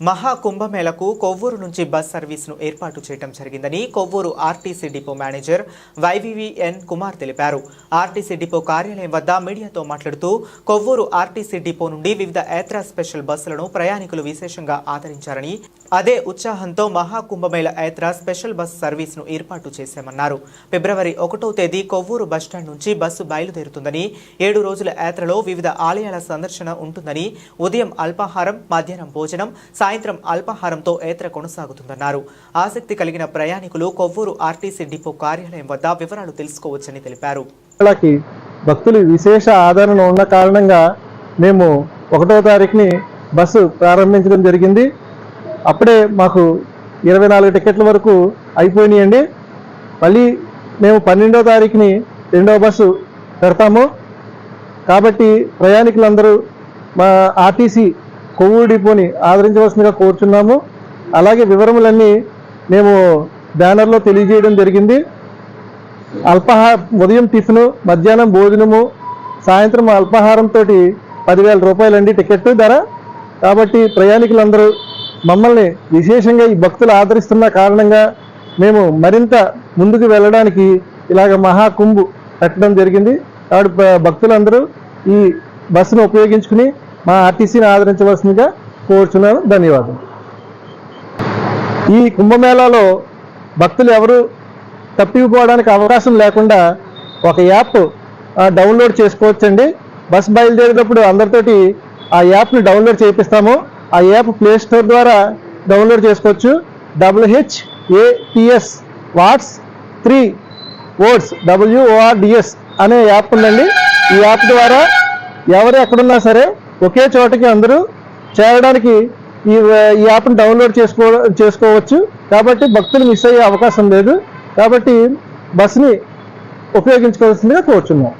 మహా కుంభమేళకు కొవ్వూరు నుంచి బస్ సర్వీసును ఏర్పాటు చేయడం జరిగిందని Kovvur RTC depot manager YVVN Kumar తెలిపారు. ఆర్టీసీ డిపో కార్యాలయం వద్ద మీడియాతో మాట్లాడుతూ కొవ్వూరు ఆర్టీసీ డిపో నుండి వివిధ యాత్రా స్పెషల్ బస్సులను ప్రయాణికులు విశేషంగా ఆదరించారని అదే ఉత్సాహంతో మహా కుంభమేళ యాత్ర స్పెషల్ బస్ సర్వీసును ఏర్పాటు చేశామన్నారు. ఫిబ్రవరి ఒకటో తేదీ కొవ్వూరు బస్టాండ్ నుంచి బస్సు బయలుదేరుతుందని ఏడు రోజుల యాత్రలో వివిధ ఆలయాల సందర్శన ఉంటుందని ఉదయం అల్పాహారం మధ్యాహ్నం భోజనం సాయంత్రం అల్పాహారంతో యాత్ర కొనసాగుతుందన్నారు. ఆసక్తి కలిగిన ప్రయాణికులు కొవ్వూరు ఆర్టీసీ డిపో కార్యాలయం వద్ద వివరాలు తెలుసుకోవచ్చని తెలిపారు. భక్తులు విశేష ఆదరణ ఉన్న కారణంగా మేము ఒకటో తారీఖుని బస్సు ప్రారంభించడం జరిగింది. అప్పుడే మాకు ఇరవై నాలుగు టికెట్ల వరకు అయిపోయినాయండి. మళ్ళీ మేము పన్నెండో తారీఖుని రెండవ బస్సు పెడతాము. కాబట్టి ప్రయాణికులందరూ మా ఆర్టీసీ కొవ్వూరు డిపోని ఆదరించవలసిందిగా కోరుచున్నాము. అలాగే వివరములన్నీ మేము బ్యానర్లో తెలియజేయడం జరిగింది. అల్పాహార ఉదయం టిఫిన్ మధ్యాహ్నం భోజనము సాయంత్రం అల్పాహారంతో పదివేల రూపాయలండి టికెట్ ధర. కాబట్టి ప్రయాణికులందరూ మమ్మల్ని విశేషంగా ఈ భక్తులు ఆదరిస్తున్న కారణంగా మేము మరింత ముందుకు వెళ్ళడానికి ఇలాగ మహాకుంభు పెట్టడం జరిగింది. కాబట్టి భక్తులందరూ ఈ బస్సును ఉపయోగించుకుని మా ఆర్టీసీని ఆదరించవలసిందిగా కోరుచున్నాను. ధన్యవాదాలు ఈ కుంభమేళాలో భక్తులు ఎవరు తప్పిపోవడానికి అవకాశం లేకుండా ఒక యాప్ డౌన్లోడ్ చేసుకోవచ్చండి. బస్ బయలుదేరేటప్పుడు అందరితోటి ఆ యాప్ని డౌన్లోడ్ చేయిస్తాము ఆ యాప్ ప్లే స్టోర్ ద్వారా డౌన్లోడ్ చేసుకోవచ్చు. W H A T S whats three words W O R D S అనే యాప్ ఉందండి. ఈ యాప్ ద్వారా ఎవరు ఎక్కడున్నా సరే ఒకే చోటకి అందరూ చేరడానికి ఈ ఈ యాప్ని డౌన్లోడ్ చేసుకో చేసుకోవచ్చు. కాబట్టి భక్తులు మిస్ అయ్యే అవకాశం లేదు. కాబట్టి బస్ని ఉపయోగించుకోవాల్సిందిగా కోరుచున్నాం.